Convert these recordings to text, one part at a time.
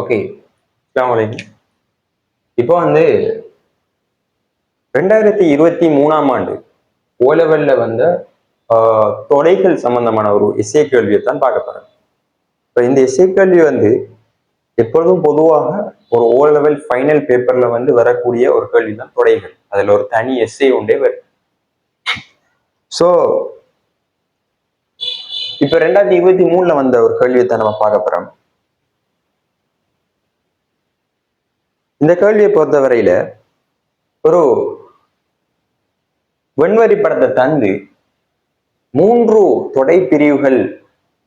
Okay இப்போ வந்து ரெண்டாயிரத்தி இருபத்தி மூணாம் ஆண்டு ஓ லெவல்ல வந்த தொலைகள் சம்பந்தமான ஒரு இசை கேள்வியை தான் பார்க்க போறேன் இப்போ இந்த இசை கேள்வி வந்து எப்பொழுதும் பொதுவாக ஒரு ஓ லெவல் ஃபைனல் பேப்பர்ல வந்து வரக்கூடிய ஒரு கேள்வி தான் தொடைகள். அதுல ஒரு தனி எஸ்ஏ உண்டே வரும். ஸோ இப்போ ரெண்டாயிரத்தி இருபத்தி மூணுல வந்த ஒரு கேள்வியை தான் நம்ம பார்க்க போறோம். இந்த கேள்வியை பொறுத்தவரையில ஒரு வெண்வரி படத்தை தந்து மூன்று தொடை பிரிவுகள்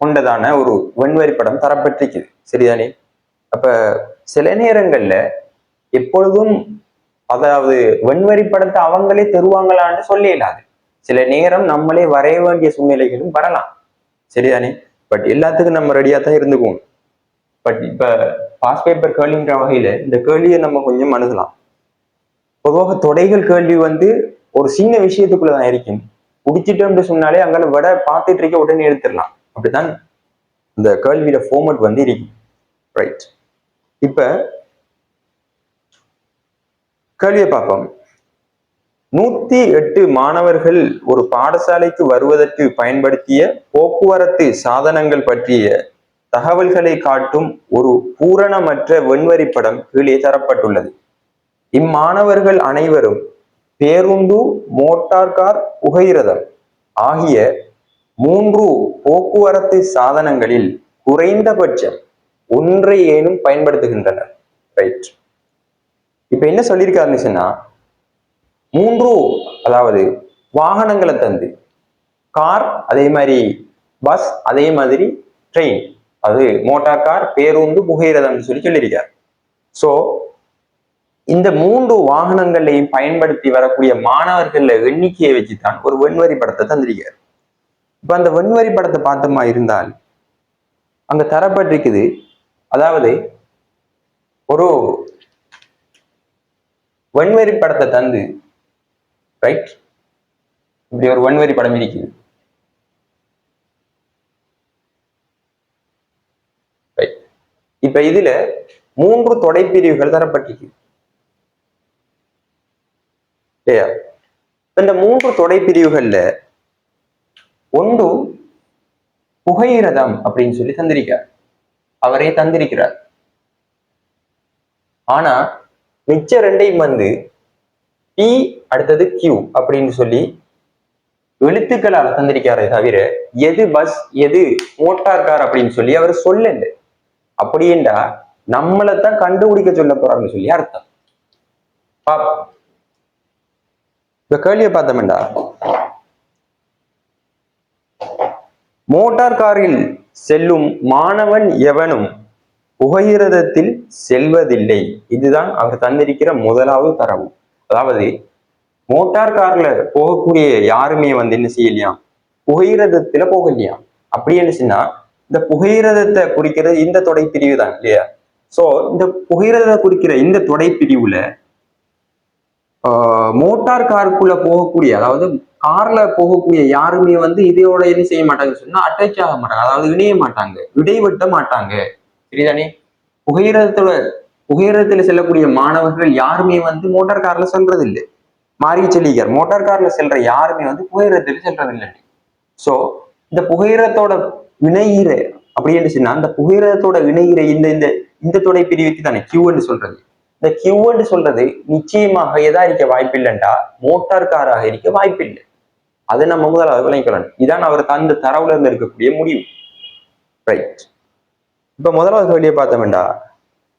கொண்டதான ஒரு வெண்வரி படம் தரப்பட்டிருக்குது. சரிதானே? அப்ப சில நேரங்கள்ல எப்பொழுதும் அதாவது வெண்வரி படத்தை அவங்களே தருவாங்களான்னு சொல்ல இயலாது. சில நேரம் நம்மளே வரைய வேண்டிய சூழ்நிலைகளும் வரலாம். சரிதானே? பட் எல்லாத்துக்கும் நம்ம ரெடியா தான் இருந்துக்குவோம். பட் இப்ப பாஸ் பேப்பர் கேள்விங்கிற வகையில இந்த கேள்வியை நம்ம கொஞ்சம் அணுகலாம். பொதுவாக தொடைகள் கேள்வி வந்து ஒரு சின்ன விஷயத்துக்குள்ளதான் இருக்கும். குடிச்சிட்டோம்னு சொன்னாலே அங்கே விட பார்த்துட்டு இருக்க உடனே எடுத்துடலாம். அப்படித்தான் இந்த கேள்வியில ஃபார்மட் வந்து இருக்கும். ரைட் இப்ப கேள்வியை பார்ப்போம். நூத்தி எட்டு மாணவர்கள் ஒரு பாடசாலைக்கு வருவதற்கு பயன்படுத்திய போக்குவரத்து சாதனங்கள் பற்றிய தகவல்களை காட்டும் ஒரு பூரணமற்ற வெண்வரி படம் கீழே தரப்பட்டுள்ளது. இம்மாணவர்கள் அனைவரும் பேருந்து மோட்டார் கார் புகையிரதம் ஆகிய மூன்று போக்குவரத்து சாதனங்களில் குறைந்தபட்சம் ஒன்றை ஏனும் பயன்படுத்துகின்றனர். ரைட் இப்ப என்ன சொல்லியிருக்காருன்னு சொன்னா மூன்று அதாவது வாகனங்களை தந்து கார் அதே மாதிரி பஸ் அதே மாதிரி ட்ரெயின் அது மோட்டார் கார் பேருந்து புகையிரதம்னு சொல்லி சொல்லியிருக்கார். ஸோ இந்த மூன்று வாகனங்களையும் பயன்படுத்தி வரக்கூடிய மாணவர்கள எண்ணிக்கையை வச்சுதான் ஒரு வெண்வரி படத்தை தந்திருக்கார். இப்ப அந்த வெண்வரி படத்தை பார்த்தோமா இருந்தால் அங்க தரப்பட்டிருக்குது. அதாவது ஒரு வெண்வரி படத்தை தந்து ரைட் இப்படி ஒரு வன்வரி படம் இருக்குது ரைட் இப்ப இதுல மூன்று தொடைப்பிரிவுகள் தரப்பட்டிருக்கு. இல்லையா? இந்த மூன்று தொடைப்பிரிவுகள்ல ஒன்று புகையிரதம் அப்படின்னு சொல்லி தந்திருக்கார் அவரே தந்திருக்கிறார். ஆனா மிச்ச ரெண்டையும் வந்து பி அடுத்தது கியூ அப்படின்னு சொல்லி எழுத்துக்களால் தந்திருக்காரே தவிர எது பஸ் எது மோட்டார் கார் அப்படின்னு சொல்லி அவர் சொல்லல. அப்படின்டா நம்மளைத்தான் கண்டுபிடிக்க சொல்ல போறாங்கன்னு சொல்லி அர்த்தம். இப்ப கேள்வியை பார்த்தோம்டா. மோட்டார் காரில் செல்லும் மாணவன் எவனும் புகையிரதத்தில் செல்வதில்லை. இதுதான் அவர் தந்திருக்கிற முதலாவது தரவு. அதாவது மோட்டார் கார்ல போகக்கூடிய யாருமே வந்து என்ன செய்யலையாம் புகையிரதத்துல போகலையாம் அப்படி என்ன இந்த புகையிரதத்தை குறிக்கிறது இந்த தொடை பிரிவு தான் இல்லையா? சோ இந்த புகையிரதத்தை குறிக்கிற இந்த தொடை பிரிவுல மோட்டார் காருக்குள்ள போகக்கூடிய அதாவது கார்ல போகக்கூடிய யாருமே வந்து இதோட என்ன செய்ய மாட்டாங்கன்னு சொன்னா அட்டாச் ஆக மாட்டாங்க. அதாவது இணைய மாட்டாங்க. இடைவெட்ட மாட்டாங்க. சரிதானே புகையிரதத்தோட புகையிரதத்துல செல்லக்கூடிய மாணவர்கள் யாருமே வந்து மோட்டார் கார்ல செல்றது இல்லை மாறி சொல்லிக்கார் மோட்டார் கார்ல செல்ற யாருமே வந்து புகையிரதத்துல செல்றது இல்லை சோ இந்த புகையிரத்தோட இணையிற அப்படின்னு சொன்னா அந்த புகையிரதத்தோட இணையிற இந்த இந்த இந்த தொடை பிரிவுக்கு தானே கியூன்னு சொல்றது. இந்த கியூன்னு சொல்றது நிச்சயமாக எதா இருக்க வாய்ப்பில்லைண்டா? மோட்டார் காராக இருக்க வாய்ப்பில்லை. அதை நம்ம முதலாவது விளங்கிக்கலாம் இதான் அவர் தந்த தரவுல இருந்து இருக்கக்கூடிய முடிவு. ரைட் இப்ப முதலாவது கேள்வியை பார்த்தோம்டா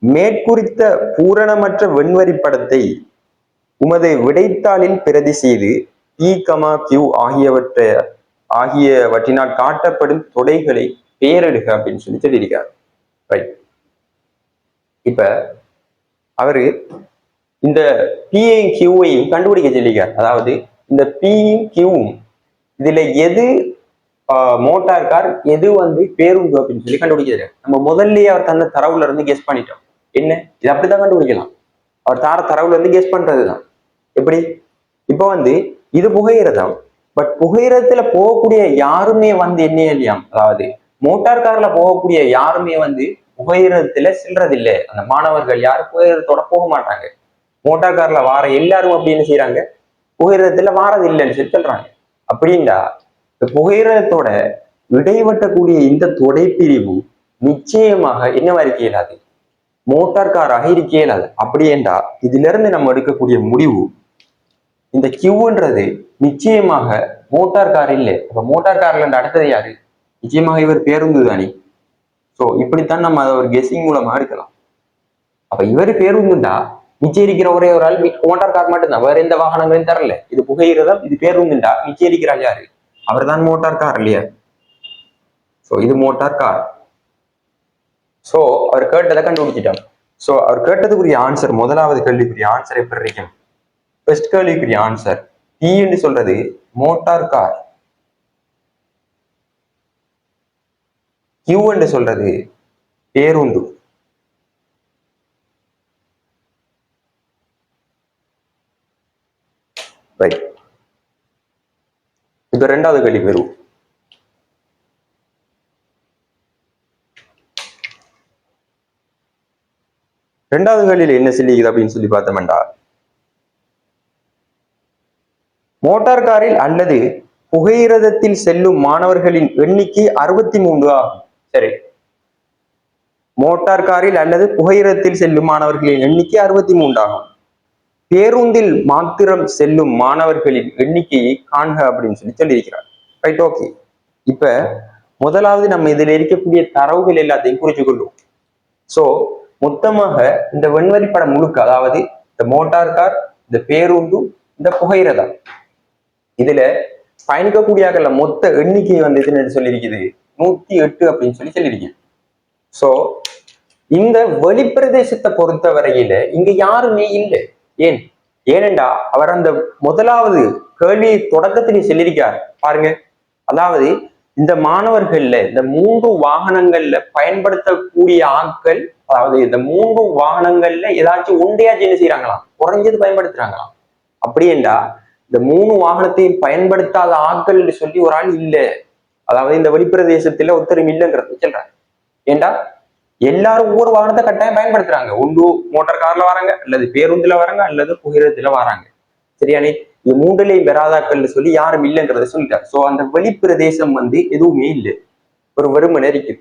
மேற்குறித்த பூரணமற்ற வெண்வரி படத்தை உமது விடைத்தாளில் பிரதி செய்து இ கமா கியூ ஆகியவற்றை ஆகியவற்றினால் காட்டப்படும் தொடைகளை பேரெடுக அப்படின்னு சொல்லி சொல்லியிருக்கார். ரைட் இப்ப அவரு இந்த பியையும் கியூவையும் கண்டுபிடிக்க சொல்லியிருக்கார். அதாவது இந்த பியும் கியூவும் இதுல எது மோட்டார் கார் எது வந்து பேருந்து அப்படின்னு சொல்லி கண்டுபிடிக்கிறாரு நம்ம முதல்லயே அவர் தந்த தரவுல இருந்து கெஸ் பண்ணிட்டோம். என்ன? இது அப்படிதான் கண்டுபிடிக்கலாம். அவர் தார தரவுல இருந்து கெஸ் பண்றதுதான். எப்படி? இப்போ வந்து இது புகையிரதம் பட் புகையிரத்துல போகக்கூடிய யாருமே வந்து என்ன இல்லையாம் அதாவது மோட்டார் கார்ல போகக்கூடிய யாருமே வந்து புகையிரத்துல செல்றதில்லை. அந்த மாணவர்கள் யாரும் புகையிரத்தோட போக மாட்டாங்க. மோட்டார் கார்ல வார எல்லாரும் அப்படி என்ன செய்யறாங்க புகையிரத்துல வாரது இல்லைன்னு சொல்லி சொல்றாங்க. அப்படின்டா இந்த புகையிரத்தோட இடைவட்டக்கூடிய இந்த தொடைப்பிரிவு நிச்சயமாக என்னவா இருக்க இயலாது? மோட்டார் காராக இருக்க இயலாது. அப்படியேண்டா இதுல இருந்து நம்ம எடுக்கக்கூடிய முடிவு இந்த கியூன்றது நிச்சயமாக மோட்டார் கார் இல்லை. அப்ப மோட்டார் கார்ல இருந்து அடுத்தது யாரு? நிச்சயமாக இவர் பேருந்து தானே. ஸோ இப்படித்தான் நம்ம அதை ஒரு கெஸ்ஸிங் மூலமா எடுக்கலாம். அப்ப இவர் பேருந்துண்டா? மிச்சம் இருக்கிற ஒரே ஒரு ஆள் மோட்டார் கார் மட்டும்தான். வேற எந்த வாகனங்களையும் தரல. இது புகையிரதம் இது பேருந்துண்டா? மிச்சம் இருக்கிற யாரு? அவர் தான் மோட்டார் கார் இல்லையா? ஸோ இது மோட்டார் கார் ஸோ அவர் கேட்டதை கண்டுபிடிச்சிட்டோம். ஸோ அவர் கேட்டதுக்குரிய ஆன்சர் முதலாவது கேள்விக்குரிய ஆன்சர் எப்படி இருக்கும்? ஃபர்ஸ்ட் கேள்விக்குரிய ஆன்சர் என்று சொல்றது மோட்டார் கார் கியூ என்று சொல்றது பேருந்து. ரைட் இப்ப ரெண்டாவது கேள்வி பெறும் ரெண்டாவது கேள்வியில் என்ன சொல்லிக்குது அப்படின்னு சொல்லி பார்த்தோம்டா மோட்டார் காரில் அல்லது புகையிரதத்தில் செல்லும் மாணவர்களின் எண்ணிக்கை அறுபத்தி மூன்று ஆகும். சரி. மோட்டார் காரில் அல்லது புகையிரதத்தில் செல்லும் மாணவர்களின் எண்ணிக்கை அறுபத்தி மூன்று ஆகும். பேருந்தில் மாத்திரம் செல்லும் மாணவர்களின் எண்ணிக்கையை காண்க அப்படின்னு சொல்லி சொல்லியிருக்கிறார். ரைட் ஓகே இப்ப முதலாவது நம்ம இதுல இருக்கக்கூடிய தரவுகள் எல்லாத்தையும் குறிச்சு கொள்வோம். சோ மொத்தமாக இந்த வெண்வரி படம் முழுக்க அதாவது இந்த மோட்டார் கார் இந்த பேருந்து இந்த புகையிரதம் இதுல பயணிக்கக்கூடிய மொத்த எண்ணிக்கை வந்து எதுன்னு சொல்லியிருக்குது? நூத்தி எட்டு அப்படின்னு சொல்லி சொல்லியிருக்கேன் சோ இந்த வெளிப்பிரதேசத்தை பொறுத்த வரையில இங்க யாருமே இல்லை. ஏன்? ஏனெண்டா அவர் அந்த முதலாவது கேள்வி தொடக்கத்திலே சொல்லியிருக்கார். பாருங்க. அதாவது இந்த மாணவர்கள்ல இந்த மூன்று வாகனங்கள்ல பயன்படுத்தக்கூடிய ஆட்கள் அதாவது இந்த மூன்று வாகனங்கள்ல ஏதாச்சும் ஒன்றையாச்சும் என்ன செய்யறாங்களாம் குறைஞ்சது பயன்படுத்துறாங்களாம். அப்படியேண்டா இந்த மூணு வாகனத்தையும் பயன்படுத்தாத ஆட்கள் சொல்லி ஒரு ஆள் இல்ல. அதாவது இந்த வெளிப்பிரதேசத்துல ஒத்தரும் இல்லைங்கிறத. சொல்றாங்க ஏண்டா? எல்லாரும் ஒவ்வொரு வாகனத்தை கட்டாயம் பயன்படுத்துறாங்க. ஒன்று மோட்டார் கார்ல வராங்க அல்லது பேருந்துல வராங்க அல்லது புகையிரத்துல வராங்க. சரியானே இது மூன்றிலையும் பெறாதாக்கள்னு சொல்லி யாரும் இல்லைங்கிறத சொல்லிட்டாங்க. சோ அந்த வெளிப்பிரதேசம் வந்து எதுவுமே இல்லை. ஒரு வெறுமனை இருக்குது.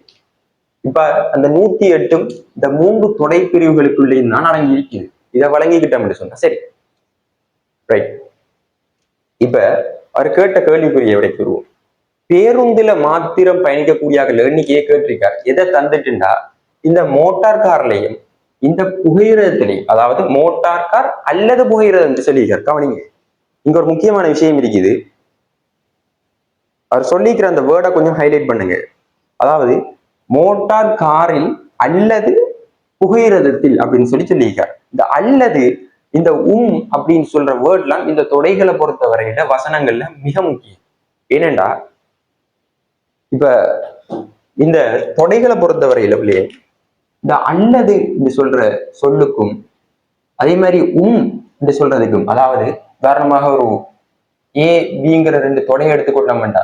இப்ப அந்த நூத்தி எட்டும் இந்த மூன்று தொடை பிரிவுகளுக்குள்ளேயும் தான் அடங்கி இருக்குது. இதை வழங்கிக்கிட்டோம் சொன்னா. சரி. ரைட் இப்ப அவர் கேட்ட கேள்விக்குரிய விடை பெறுவோம் பேருந்துல மாத்திரம் பயணிக்கக்கூடிய எண்ணிக்கையை கேட்டிருக்கார். எதை தந்துட்டுண்டா? இந்த மோட்டார் கார்லையும் இந்த புகையிரதத்திலையும் அதாவது மோட்டார் கார் அல்லது புகையிரதம் என்று சொல்லியிருக்கார். கவனிங்க. இங்க ஒரு முக்கியமான விஷயம் இருக்குது. அவர் சொல்லிக்கிற அந்த வேர்டை கொஞ்சம் ஹைலைட் பண்ணுங்க. அதாவது மோட்டார் காரில் அல்லது புகையிரதத்தில் அப்படின்னு சொல்லி சொல்லியிருக்கார். இந்த அல்லது இந்த உம் அப்படின்னு சொல்ற வேர்ட்லாம் இந்த தொடைகளை பொறுத்த வரையில வசனங்கள்ல மிக முக்கியம். ஏனெண்டா இப்ப இந்த தொடைகளை பொறுத்த வரையில இல்லையே இந்த அல்லது என்று சொல்ற சொல்லுக்கும் அதே மாதிரி உம் என்று சொல்றதுக்கும் அதாவது உதாரணமாக ஒரு ஏ பிங்கிற ரெண்டு தொடையை எடுத்துக்கொண்டோம்டா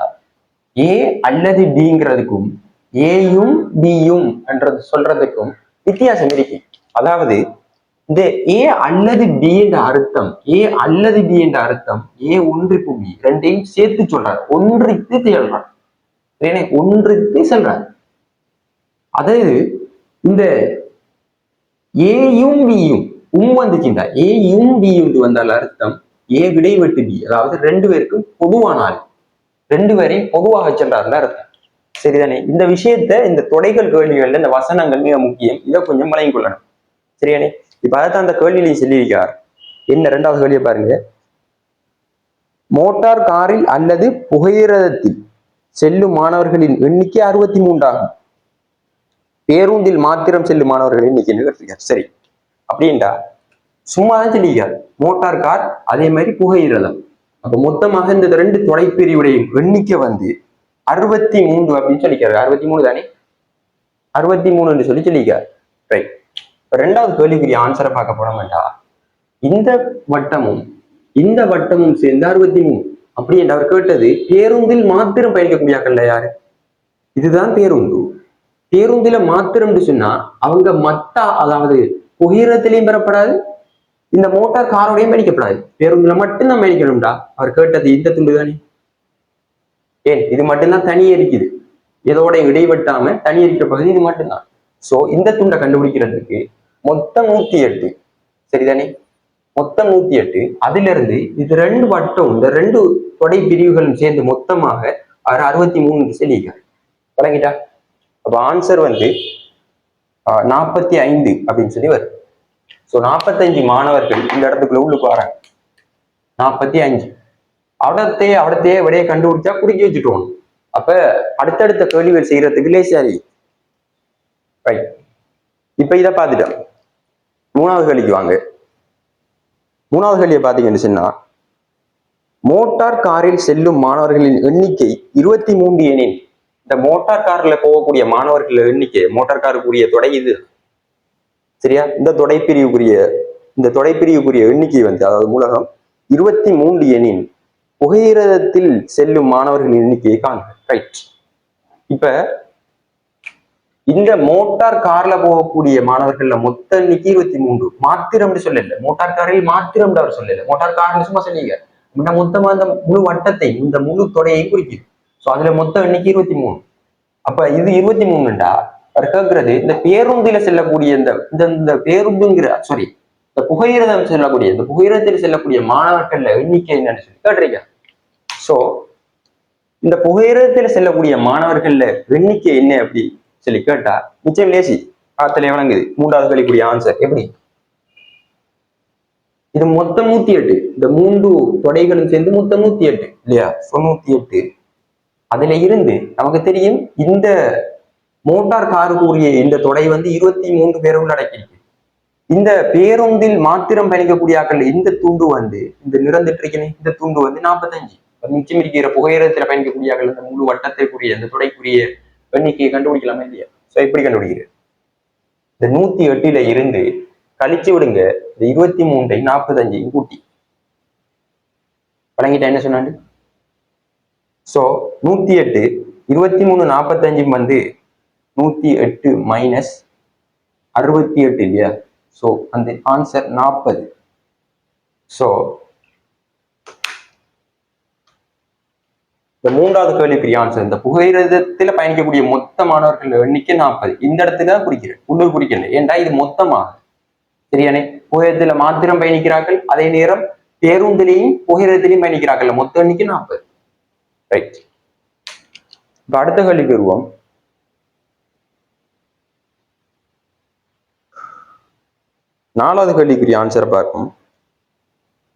ஏ அல்லது பிங்கிறதுக்கும் ஏயும் பியும் என்றது சொல்றதுக்கும் வித்தியாசம் இருக்கு. அதாவது இந்த ஏ அல்லது பி என்ற அர்த்தம் ஏ அல்லது பி என்ற அர்த்தம் ஏ ஒன்றுக்கு பி ரெண்டையும் சேர்த்து சொல்றார். ஒன்றுக்கு சொல்றார் ஏன்னா ஒன்றுக்கு சொல்றார். அதாவது இந்த ஏயும் பியும் உம் வந்துச்சுண்டா ஏயும் பியும் வந்தால் அர்த்தம் ஏ விடைவெட்டு பி அதாவது ரெண்டு பேருக்கும் பொதுவான ஆள் ரெண்டு பேரையும் பொதுவாக சென்றார்ல அர்த்தம். சரிதானே? இந்த விஷயத்த இந்த தொடைகள் கேள்விகள்ல இந்த வசனங்கள் மிக முக்கியம். இதை கொஞ்சம் வழங்கிக் கொள்ளணும். சரியானே? இப்ப அதைத்தான் அந்த கேள்வியிலையும் சொல்லியிருக்கார். என்ன ரெண்டாவது கேள்வியை பாருங்க. மோட்டார் காரில் அல்லது புகையிரதத்தில் செல்லும் மாணவர்களின் எண்ணிக்கை அறுபத்தி மூன்றாகும் பேருந்தில் மாத்திரம் செல்லும் மாணவர்களின் எண்ணிக்கை சரி. அப்படின்டா சும்மா தான் சொல்லியிருக்கார். மோட்டார் கார் அதே மாதிரி புகையிரதம். அப்ப மொத்தமாக இந்த ரெண்டு தொலைப்பிரிவுடைய எண்ணிக்கை வந்து அறுபத்தி மூன்று அப்படின்னு சொல்லிக்கிறார் அறுபத்தி மூணு தானே? அறுபத்தி மூணுன்னு சொல்லி சொல்லியிருக்கார். ரைட் ரெண்டாவது கேள்விக்குரிய ஆன்சரை பார்க்க போட வேண்டாம் இந்த வட்டமும் இந்த வட்டமும் சேர்ந்து அறுபத்தி மூணு. அப்படி என்று அவர் கேட்டது பேருந்தில் மாத்திரம் பயணிக்கக்கூடியாக்கள் யாரு? இதுதான் பேருந்து. பேருந்துல மாத்திரம்னு சொன்னா அவங்க மத்த அதாவது புகிரத்திலையும் பெறப்படாது இந்த மோட்டார் காரோடையும் மேடிக்கப்படாது பேருந்துல மட்டும்தான் மேடிக்கணும்டா அவர் கேட்டது இந்த துண்டு தானே ஏன் இது மட்டும்தான் தனி எரிக்குது இதோட இடைவெட்டாம தனி எரிக்கிற பகுதி இது மட்டும்தான். சோ இந்த துண்டை கண்டுபிடிக்கிறதுக்கு மொத்தம் நூத்தி எட்டு. சரிதானே? மொத்தம் நூத்தி எட்டு. அதுல இருந்து இது ரெண்டு வட்டம் இந்த ரெண்டு தொடை பிரிவுகளும் சேர்ந்து மொத்தமாக அவர் அறுபத்தி மூணு சொல்லியிருக்காரு. வழங்கிட்டா? அப்ப ஆன்சர் வந்து நாற்பத்தி ஐந்து அப்படின்னு சொல்லி வரும். ஸோ நாற்பத்தஞ்சு மாணவர்கள் இந்த இடத்துக்குள்ள உள்ளுக்கு வராங்க. நாற்பத்தி அஞ்சு அவடத்தையே அவடத்தையே விடையை கண்டுபிடிச்சா குறுக்கி வச்சுட்டோம் அப்ப அடுத்தடுத்த கேள்விகள் செய்யறதுக்கு லேசாரி ரைட் இப்ப இதை பார்த்துட்டோம். மூணாவது கேள்விக்கு வாங்க. மூணாவது கேள்வியை பார்த்தீங்கன்னு சொன்னா மோட்டார் காரில் செல்லும் மாணவர்களின் எண்ணிக்கை இருபத்தி மூன்று எனின் இந்த மோட்டார் கார்ல போகக்கூடிய மாணவர்கள் எண்ணிக்கை மோட்டார் காருக்குரிய தொடை இது. சரியா? இந்த தொடைப்பிரிவுக்குரிய இந்த தொடைப்பிரிவுக்குரிய எண்ணிக்கை வந்து அதாவது மூலகம் இருபத்தி மூன்று எனின் புகையிரதத்தில் செல்லும் மாணவர்களின் எண்ணிக்கையை காண்க. ரைட் இப்ப இந்த மோட்டார் கார்ல போகக்கூடிய மாணவர்கள்ல மொத்த எண்ணிக்கை இருபத்தி மூன்று. மாத்திரம்னு சொல்லல. மோட்டார் காரில் மாத்திரம் அவர் சொல்லல. மோட்டார் கார்னு சும்மா சொன்னீங்க. முன்ன மொத்தமா இந்த முழு வட்டத்தை இந்த முழு தொடையையும் குறிக்குது. சோ அதுல மொத்த எண்ணிக்கை இருபத்தி மூணு. அப்ப இது இருபத்தி மூணுண்டா? அவர் கேட்கறது இந்த பேருந்துல செல்லக்கூடிய இந்த இந்த இந்த பேருந்துங்கிற சாரி இந்த புகையிரதம் செல்லக்கூடிய இந்த புகையிரதத்தில் செல்லக்கூடிய மாணவர்கள்ல எண்ணிக்கை என்னன்னு சொல்லி கேட்டுறீங்க சோ இந்த புகையிரதத்தில் செல்லக்கூடிய மாணவர்கள்ல எண்ணிக்கை என்ன அப்படி? சொல்லி கேட்டா நிச்சயம் லேசி ஆத்துல வழங்குது மூன்றாவது கழிக்கூடிய ஆன்சர் எப்படி? இது மொத்தம் நூத்தி எட்டு. இந்த மூன்று தொடைகளும் சேர்ந்து மொத்தம் நூத்தி எட்டு இல்லையா? தொண்ணூத்தி எட்டு. அதுல இருந்து நமக்கு தெரியும் இந்த மோட்டார் காருக்குரிய இந்த தொடை வந்து இருபத்தி மூன்று பேர் உள்ளடக்கியிருக்கு. இந்த பேருந்தில் மாத்திரம் பயணிக்கக்கூடிய ஆக்கள் இந்த துண்டு வந்து இந்த நிறந்துட்டு இந்த துண்டு வந்து நாற்பத்தஞ்சு. மிச்சம் இருக்கிற புகையிரத்துல பயணிக்கக்கூடிய ஆக்கள் இந்த முழு வட்டத்திற்குரிய இந்த துடைக்குரிய எண்ணிக்கையை கண்டுபிடிக்கலாமா இல்லையா? ஸோ எப்படி கண்டுபிடிக்கிறது இந்த நூத்தி எட்டுல இருந்து கழிச்சு விடுங்க. இந்த இருபத்தி மூன்றை நாற்பத்தஞ்சு கூட்டி. வழங்கிட்டா என்ன சொன்னாண்டு? ஸோ நூத்தி எட்டு இருபத்தி மூணு நாற்பத்தஞ்சு வந்து நூத்தி எட்டு மைனஸ் அறுபத்தி எட்டு இல்லையா? ஸோ அந்த ஆன்சர் நாற்பது. ஸோ இந்த மூன்றாவது கேள்விக்குரிய ஆன்சர் இந்த புகையிரதத்துல பயணிக்கக்கூடிய மொத்த மாணவர்கள் எண்ணிக்கை நாற்பது. இந்த இடத்துல தான் குறிக்கிறேன் உள்ளூர் குறிக்கல ஏன்டா இது மொத்தமாக சரியானே? புகையிரத்துல மாத்திரம் பயணிக்கிறார்கள். அதே நேரம் பேருந்திலையும் புகையிரத்திலையும் பயணிக்கிறார்கள். மொத்த எண்ணிக்கை நாற்பது. ரைட் இப்ப அடுத்த கேள்விக்கு வருவோம். நாலாவது கேள்விக்குரிய ஆன்சர் பார்க்கும்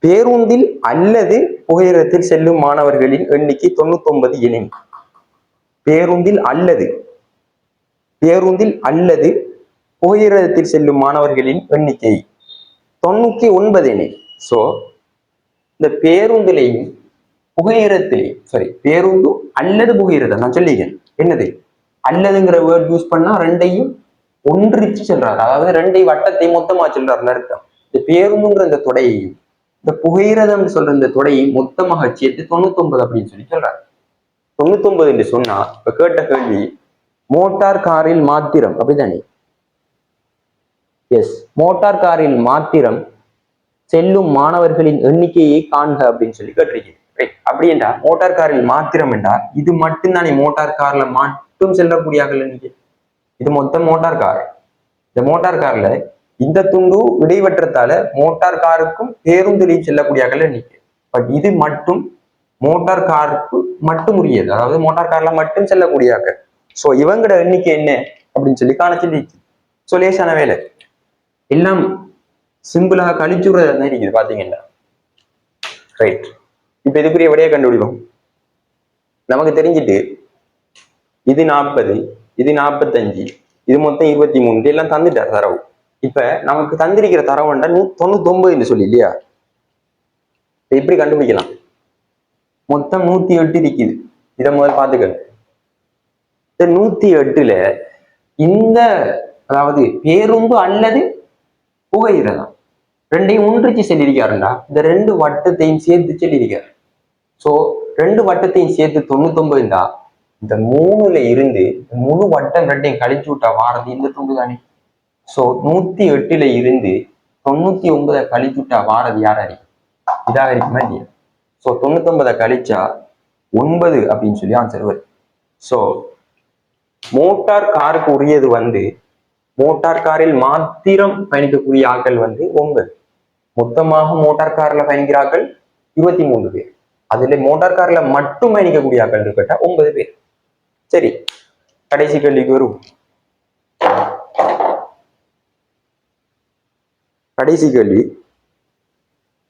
பேருந்தில் அல்லது புகையிரத்தில் செல்லும் மாணவர்களின் எண்ணிக்கை தொண்ணூத்தி ஒன்பது எனின். பேருந்தில் அல்லது பேருந்தில் அல்லது புகையிரதத்தில் செல்லும் மாணவர்களின் எண்ணிக்கை தொண்ணூத்தி ஒன்பது எனில். சோ இந்த பேருந்திலையும் புகையிரத்திலையும் சாரி பேருந்து அல்லது புகையிரதம் நான் சொல்லிக்கிறேன். என்னது? அல்லதுங்கிற வேர்ட் யூஸ் பண்ணா ரெண்டையும் ஒன்றிச்சு சொல்றாரு. அதாவது ரெண்டை வட்டத்தை மொத்தமா சொல்றாருன்னு அர்த்தம். இந்த பேருந்துங்கிற இந்த தொடையையும் இந்த புகையிரதம் சொல்ற இந்த தொடையை மொத்தமாக சேர்த்து தொண்ணூத்தி ஒன்பது அப்படின்னு சொல்லி சொல்றாரு தொண்ணூத்தி ஒன்பது என்று சொன்னா இப்ப கேட்ட கேள்வி மோட்டார் காரில் மாத்திரம் அப்படிதானே? எஸ் மோட்டார் காரில் மாத்திரம் செல்லும் மாணவர்களின் எண்ணிக்கையை காண்க அப்படின்னு சொல்லி கேட்டிருக்கீங்க. அப்படி என்றா மோட்டார் காரில் மாத்திரம் என்றால் இது மட்டும்தானே மோட்டார் கார்ல மட்டும் செல்லக்கூடிய எண்ணிக்கை? இது மொத்தம் மோட்டார் கார். இந்த மோட்டார் கார்ல இந்த துண்டு இடைவற்றத்தால மோட்டார் காருக்கும் பேருந்துலையும் செல்லக்கூடிய அகல நீக்கு பட் இது மட்டும் மோட்டார் காருக்கு மட்டும் உரியது அதாவது மோட்டார் கார்ல மட்டும் செல்லக்கூடிய அகல். ஸோ இவங்களோட எண்ணிக்கை என்ன? அப்படின்னு சொல்லி காண சொல்லிச்சு ஸோ லேசான வேலை. எல்லாம் சிம்பிளாக கழிச்சுடுறது இருக்குது பாத்தீங்கன்னா ரைட் இப்ப இதுக்குரிய விடையை கண்டுபிடிப்போம். நமக்கு தெரிஞ்சிட்டு இது நாற்பது இது நாற்பத்தஞ்சு இது மொத்தம் இருபத்தி மூணு எல்லாம் தந்துட்டார் தரவு. இப்ப நமக்கு தந்திருக்கிற தரவுண்டா நூ தொண்ணூத்தி ஒன்பதுன்னு சொல்லி இல்லையா? எப்படி கண்டுபிடிக்கலாம். மொத்தம் நூத்தி எட்டு இருக்குது இதை முதல்ல பாத்துக்கங்க இந்த நூத்தி எட்டுல இந்த அதாவது பேரும்பு அல்லது புகையிரதம் ரெண்டையும் ஒன்றிச்சு சொல்லியிருக்காருண்டா. இந்த ரெண்டு வட்டத்தையும் சேர்த்து சொல்லியிருக்காரு. ஸோ ரெண்டு வட்டத்தையும் சேர்த்து தொண்ணூத்தொன்பதுண்டா? இந்த மூணுல இருந்து முழு வட்டம் ரெண்டையும் கழிச்சு விட்டா வாரது இந்த துண்டு தானே ஸோ நூத்தி எட்டுல இருந்து தொண்ணூத்தி ஒன்பதை கழிச்சுட்டா வாரது யார் அறியும் இதாக இருக்குமா இல்லையா ஸோ தொண்ணூத்தொன்பதை கழிச்சா ஒன்பது அப்படின்னு சொல்லி ஆன்சர் வரும். ஸோ மோட்டார் காருக்கு உரியது வந்து மோட்டார் காரில் மாத்திரம் பயணிக்கக்கூடிய ஆட்கள் வந்து ஒன்பது. மொத்தமாக மோட்டார் கார்ல பயணிக்கிறார்கள் இருபத்தி மூன்று பேர். அதுல மோட்டார் கார்ல மட்டும் பயணிக்கக்கூடிய ஆட்கள் இருக்கட்டா ஒன்பது பேர். சரி கடைசி கேள்விக்கு வரும் கடைசி கேள்வி.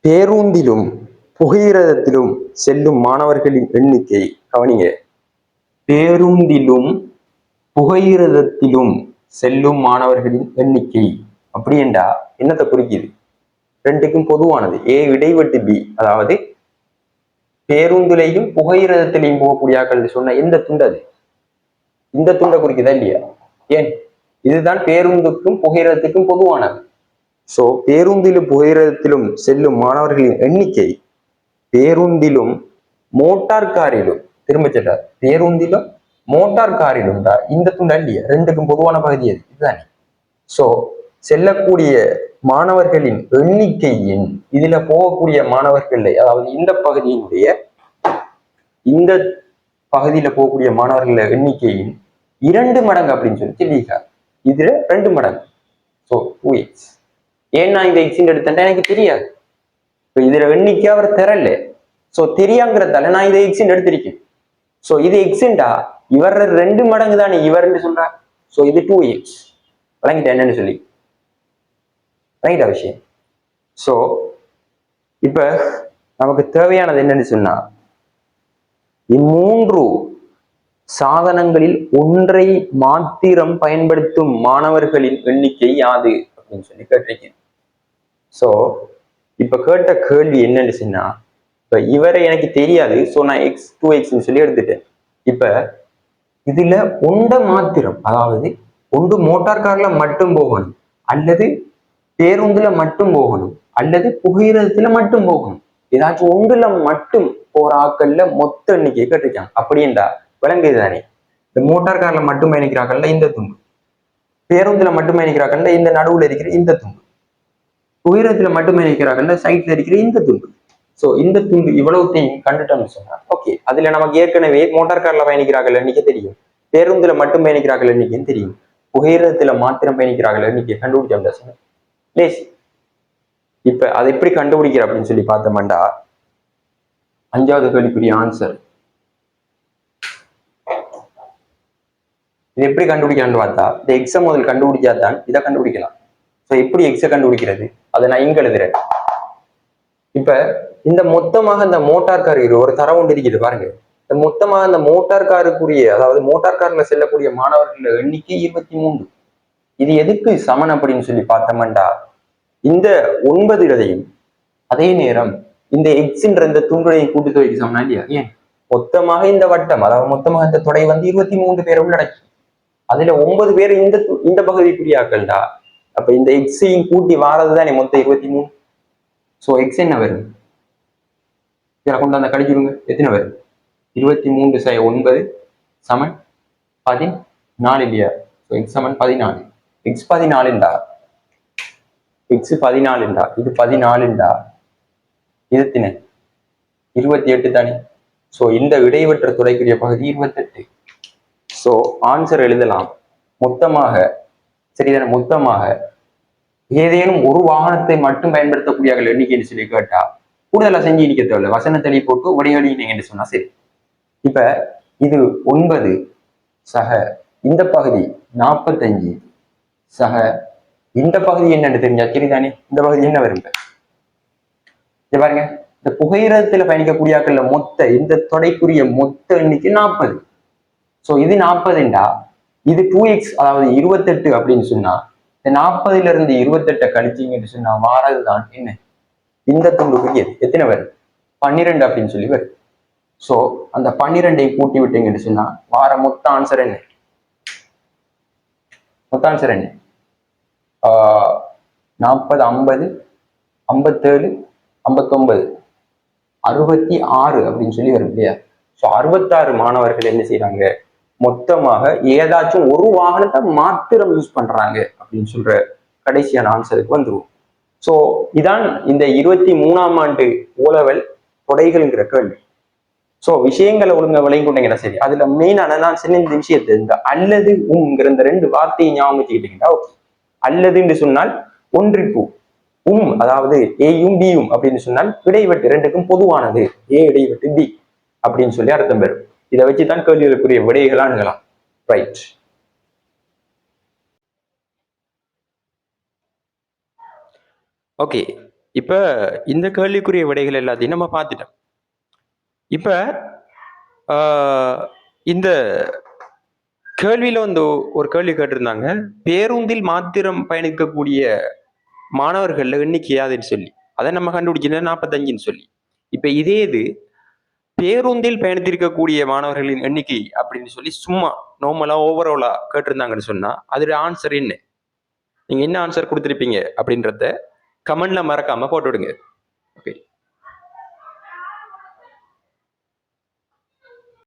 பேருந்திலும் புகையிரதத்திலும் செல்லும் மாணவர்களின் எண்ணிக்கை கவனிங்க. பேருந்திலும் புகையிரதத்திலும் செல்லும் மாணவர்களின் எண்ணிக்கை அப்படி என்றா என்னத்தை குறிக்குது? ரெண்டுக்கும் பொதுவானது. ஏ இடைவெட்டு பி. அதாவது பேருந்துலையும் புகையிரதத்திலையும் போகக்கூடிய ஆக்கள் சொன்ன எந்த துண்டு அது? இந்த துண்டை குறிக்குதா இல்லையா? ஏன்? இதுதான் பேருந்துக்கும் புகையிரதத்துக்கும் பொதுவானது. சோ பேருந்திலும் போகிறதிலும் செல்லும் மாணவர்களின் எண்ணிக்கை பேருந்திலும் மோட்டார் காரிலும் திரும்ப சொல்றார் பேருந்திலும் மோட்டார் காரிலும் தான். இந்த துண்டா இல்லையா ரெண்டுக்கும் பொதுவான பகுதி அது இதுதானே. சோ செல்லக்கூடிய மாணவர்களின் எண்ணிக்கையின் இதுல போகக்கூடிய மாணவர்கள் அதாவது இந்த பகுதியினுடைய இந்த பகுதியில போகக்கூடிய மாணவர்கள எண்ணிக்கையின் இரண்டு மடங்கு அப்படின்னு சொல்லி சொல்லியிருக்கார் இதுல ரெண்டு மடங்கு. ஸோ டூ எக்ஸ் ஏன் நான் இந்த எக்ஸின் எடுத்தேன் எனக்கு தெரியாது. இப்போ இதுல எண்ணிக்கை அவர் தரல ஸோ தெரியாங்கிறதால நான் இதை எக்ஸின் எடுத்திருக்கேன். ஸோ இது எக்ஸின்டா இவர் ரெண்டு மடங்கு தானே இவர்னு சொல்றார். ஸோ இது டூ எக்ஸ் வழங்கிட்டேன் என்னன்னு சொல்லி. ரைட்டா விஷயம்? ஸோ இப்ப நமக்கு தேவையானது என்னன்னு சொன்னா இம்மூன்று சாதனங்களில் ஒன்றை மாத்திரம் பயன்படுத்தும் மாணவர்களின் எண்ணிக்கை யாது? அப்படின்னு சொல்லி கேட்டிருக்கேன். ஸோ இப்போ கேட்ட கேள்வி என்னன்னு சொன்னா இவரை எனக்கு தெரியாது. ஸோ நான் எக்ஸ் டூ எக்ஸ்ன்னு சொல்லி எடுத்துட்டேன். இப்ப இதுல ஒன்றை மாத்திரம் அதாவது ஒன்று மோட்டார் கார்ல மட்டும் போகணும் அல்லது பேருந்துல மட்டும் போகணும் அல்லது புகையிரதத்துல மட்டும் போகணும். ஏதாச்சும் ஒன்றுல மட்டும் போற ஆக்கள்ல மொத்த எண்ணிக்கை கேட்டிருக்காங்க. அப்படின்றா விளங்குது தானே? இந்த மோட்டார் கார்ல மட்டும் பயணிக்கிறாங்கல்ல இந்த துண்டு. பேருந்துல மட்டும் பயணிக்கிறாங்கல்ல இந்த நடுவுல இருக்கிற இந்த துண்டு. உயரத்துல மட்டும் பயணிக்கிறாங்கல்ல சைட்ல இருக்கிற இந்த துண்டு. சோ இந்த துண்டு இவ்வளவுத்தையும் கண்டுட்டோம்னு சொன்னா ஓகே அதுல நமக்கு ஏற்கனவே மோட்டார் கார்ல பயணிக்கிறார்கள் இன்னைக்கு தெரியும்? பேருந்துல மட்டும் பயணிக்கிறார்கள் எண்ணிக்கையும் தெரியும்? புகையிரத்துல மாத்திரம் பயணிக்கிறார்கள் எண்ணிக்கை கண்டுபிடிச்சோம்டா சொன்னேன். இப்ப அதை எப்படி கண்டுபிடிக்கிற அப்படின்னு சொல்லி பார்த்தோம்டா அஞ்சாவது கேள்விக்குரிய ஆன்சர் இது எப்படி கண்டுபிடிக்கலாம்னு பார்த்தா இந்த எக்ஸை முதல் கண்டுபிடிச்சா தான் இதை கண்டுபிடிக்கலாம். ஸோ எப்படி எக்ஸை கண்டுபிடிக்கிறது? அதை நான் இங்கே எழுதுறேன். இப்ப இந்த மொத்தமாக இந்த மோட்டார் கார் இது ஒரு தரம் ஒன்று இருக்குது பாருங்க. இந்த மொத்தமாக இந்த மோட்டார் காருக்குரிய அதாவது மோட்டார் கார்ல செல்லக்கூடிய மாணவர்கள் எண்ணிக்கை இருபத்தி மூன்று. இது எதுக்கு சமன் அப்படின்னு சொல்லி பார்த்தோம்டா இந்த ஒன்பது இதையும் அதே நேரம் இந்த எக்ஸ்ன்ற இந்த துண்டுடையும் கூட்டுத்தொகைக்கு சமனா இல்லையா? ஏன்? மொத்தமாக இந்த வட்டம் அதாவது மொத்தமாக இந்த தொடை வந்து இருபத்தி மூன்று பேரை உள்ளடக்கி. அதுல ஒன்பது பேர் இந்த இந்த பகுதிக்குரிய அப்ப இந்த எக்ஸையும் கூட்டி வாரது தானே மொத்தம் இருபத்தி மூணு. ஸோ எக்ஸ் என்ன வரும் இதில் கொண்டு அந்த கழிச்சிருங்க. எத்தனை வரும் இருபத்தி மூன்று சை ஒன்பது சமன் பதினாலு இல்லையா? ஸோ எக்ஸ் சமன் பதினாலு. எக்ஸ் பதினாலுண்டா? எக்ஸ் பதினாலுண்டா? இது பதினாலுண்டா? இது எத்தனை? இருபத்தி எட்டு தானே? ஸோ இந்த இடைவெற்ற துறைக்குரிய பகுதி இருபத்தெட்டு. ஸோ ஆன்சர் எழுதலாம். மொத்தமாக சரிதானே? மொத்தமாக. ஏதேனும் ஒரு வாகனத்தை மட்டும் பயன்படுத்தக்கூடியவர்கள் எண்ணிக்கைன்னு சொல்லி கேட்டா கூடுதலா செஞ்சு இடிக்க தேவையில்ல. வசனத்தளி போட்டு வடிவடினீங்கன்னு சொன்னா சரி. இப்ப இது ஒன்பது சக இந்த பகுதி நாற்பத்தஞ்சு சக இந்த பகுதி என்னன்னு தெரிஞ்சா சரிதானே இந்த பகுதி என்ன வரும்? பாருங்க. இந்த புகையிரத்துல பயணிக்கக்கூடிய ஆட்கள்ல மொத்த இந்த தொடைக்குரிய மொத்த எண்ணிக்கை நாற்பது. சோ இது நாற்பதுண்டா? இது டூ எக்ஸ் அதாவது இருபத்தெட்டு அப்படின்னு சொன்னா இந்த நாற்பதுல இருந்து இருபத்தெட்டை கழிச்சிங்கன்னு சொன்னா வாரதுதான் என்ன? இந்த துண்டுக்கு எது? எத்தனை வருது பன்னிரெண்டு அப்படின்னு சொல்லி வருது சோ அந்த பன்னிரெண்டையும் கூட்டி விட்டீங்கன்னு சொன்னா வார மொத்த ஆன்சர் என்ன? மொத்த ஆன்சர் என்ன? ஆஹ் நாற்பது ஐம்பது ஐம்பத்தேழு ஐம்பத்தொன்பது. அறுபத்தி ஆறு அப்படின்னு சொல்லி வரும் இல்லையா? ஸோ அறுபத்தாறு மாணவர்கள் என்ன செய்யறாங்க மொத்தமாக ஏதாச்சும் ஒரு வாகனத்தை மாத்திரம் யூஸ் பண்றாங்க அப்படின்னு சொல்ற கடைசியான ஆன்சருக்கு வந்துருவோம் ஸோ இதான் இந்த இருபத்தி மூணாம் ஆண்டு ஓலவல் கொடைகள்ங்கிற கேள்வி. ஸோ விஷயங்களை ஒழுங்கா விளங்கி சரி அதுல மெயினான நான் சின்ன இந்த விஷயத்தை இந்த அல்லது உம்ங்கிற இந்த ரெண்டு வார்த்தையை ஞாபகம் வச்சுக்கிட்டீங்கன்னா okay. அல்லதுன்னு சொன்னால் ஒன்றிப்பு உம் அதாவது ஏயும் பியும் அப்படின்னு சொன்னால் இடைவெட்டு ரெண்டுக்கும் பொதுவானது. ஏ இடைவெட்டு பி அப்படின்னு சொல்லி அர்த்தம் பெறும். இதை வச்சு தான் கேள்விகளுக்குரிய விடைகளா அணுகலாம் ரைட் ஓகே இப்ப இந்த கேள்விக்குரிய விடைகள் எல்லாத்தையும் நம்ம பார்த்துட்டோம். இப்ப ஆஹ், இந்த கேள்வியில வந்து ஒரு கேள்வி கேட்டிருந்தாங்க. பேருந்தில் மாத்திரம் பயணிக்கக்கூடிய மாணவர்கள்ல எண்ணிக்கை யாதுன்னு சொல்லி. அதை நம்ம கண்டுபிடிச்சது நாற்பத்தஞ்சுன்னு சொல்லி. இப்ப இதே இது பேருந்தில் பயணித்திருக்கக்கூடிய மாணவர்களின் எண்ணிக்கை அப்படின்னு சொல்லி சும்மா நார்மலா ஓவராலா கேட்டிருந்தாங்கன்னு சொன்னா அதோட ஆன்சர் என்ன? நீங்க என்ன ஆன்சர் கொடுத்துருப்பீங்க அப்படின்றத கமெண்ட்ல மறக்காம போட்டு விடுங்க. ஓகே